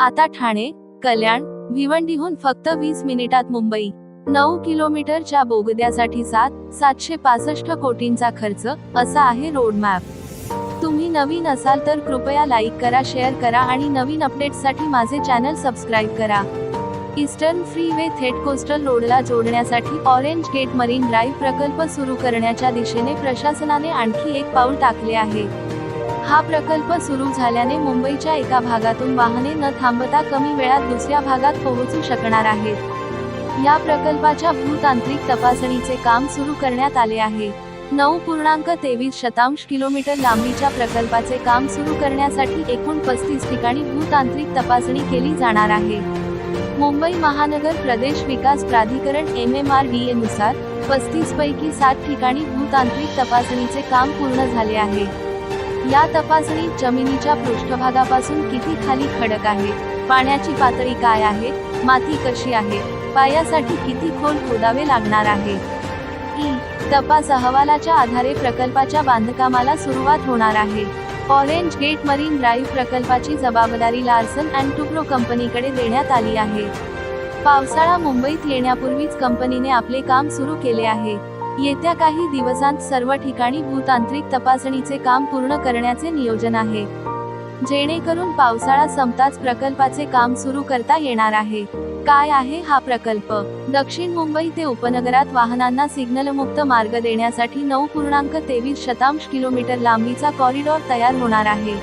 आता ठाणे कल्याण भिवंडीहून फक्त वीस मिनिटात मुंबई. नऊ किलोमीटरच्या बोगद्यासाठी सात सातशे पासष्ट कोटींचा खर्च असा आहे रोड मॅप तुम्ही नवीन असाल तर कृपया लाईक करा शेअर करा आणि नवीन अपडेट्ससाठी माझे चॅनल सबस्क्राईब करा. ईस्टर्न फ्रीवे थेट कोस्टल रोडला जोडण्यासाठी ऑरेंज गेट मरीन ड्राईव्ह प्रकल्प सुरू करण्याच्या दिशेने प्रशासनाने आणखी एक पाऊल टाकले आहे. हा प्रकल्प सुरू झाल्याने मुंबईच्या एका भागातून वाहने न थांबता कमी वेळात दुसऱ्या भागात पोहोचू शकणार आहेत. या प्रकल्पाच्या भूतांत्रिक तपासणीचे काम सुरू करण्यात आले आहे. नऊ पूर्णांक तेवीस शतांश किलोमीटर लांबीच्या प्रकल्पाचे काम सुरू करण्यासाठी एकूण पस्तीस ठिकाणी भूतांत्रिक तपासणी केली जाणार आहे. मुंबई महानगर प्रदेश विकास प्राधिकरण M M R D A नुसार पस्तीस पैकी सात ठिकाणी भूतांत्रिक तपासणीचे काम पूर्ण झाले आहे. या तपासणीत जमिनीच्या पृष्ठभागापासून किती खाली खडक आहे? पाण्याची पातळी काय आहे? माती कशी आहे? पायासाठी किती खोल खोदावे लागणार आहे? ई. तपास अहवालाच्या आधारे प्रकल्पाच्या बांधकामाला सुरुवात होणार आहे. ऑरेंज गेट मरीन ड्राईव्ह प्रकल्पाची जबाबदारी लार्सन अँड टुब्रो कंपनीकडे देण्यात आली आहे. पावसाळा मुंबईत येण्यापूर्वीच कंपनीने आपले काम सुरू केले आहे. येत्या काही दिवसांत सर्व ठिकाणी भूतांत्रिक तपासणीचे काम पूर्ण करण्याचे नियोजन आहे. जेणेकरून पावसाळा संपताच प्रकल्पाचे काम सुरू करता येणार आहे. काय आहे हा प्रकल्प? दक्षिण मुंबई ते उपनगरात वाहनांना सिग्नलमुक्त मार्ग देण्यासाठी नऊ पूर्णांक तेवीस शतांश किलोमीटर लांबीचा कॉरिडॉर तयार होणार आहे.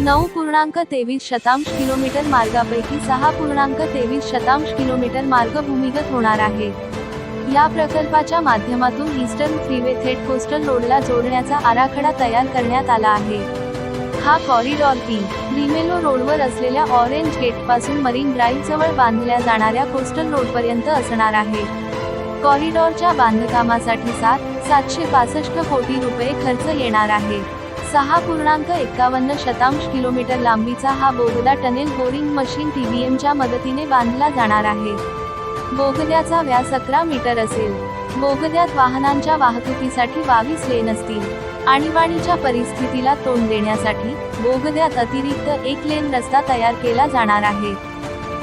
नऊ पूर्णांक तेवीस शतांश किलोमीटर मार्गापैकी सहा पूर्णांक तेवीस शतांश किलोमीटर मार्ग भूमिगत होणार आहे. या प्रकल्पाच्या माध्यमातून ईस्टर्न फ्रीवे थेट कोस्टल रोडला जोडण्याचा आराखडा तयार करण्यात आला आहे. हा कॉरिडॉर पी रिमेलो रोडवर असलेल्या ऑरेंज गेटपासून मरीन ड्राईव्ह जवळ बांधल्या जाणाऱ्या कोस्टल रोडपर्यंत असणार आहे. कॉरिडॉरच्या बांधकामासाठी सात सातशे पासष्ट कोटी रुपये खर्च येणार आहे. सहा पूर्णांक एकावन्न शतांश किलोमीटर लांबीचा हा बोगदा टनेल बोरिंग मशीन टीबीएमच्या मदतीने बांधला जाणार आहे. बोगद्याचा व्यास अकरा मीटर असेल. बोगद्यात वाहनांच्या वाहतुकीसाठी बावीस लेन असतील. आणीबाणीच्या परिस्थितीला तोंड देण्यासाठी बोगद्यात अतिरिक्त एक लेन रस्ता तयार केला जाणार आहे.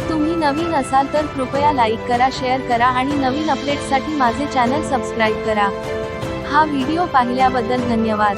तुम्ही नवीन असाल तर कृपया लाईक करा शेअर करा आणि नवीन अपडेटसाठी माझे चॅनल सबस्क्राईब करा. हा व्हिडिओ पाहिल्याबद्दल धन्यवाद.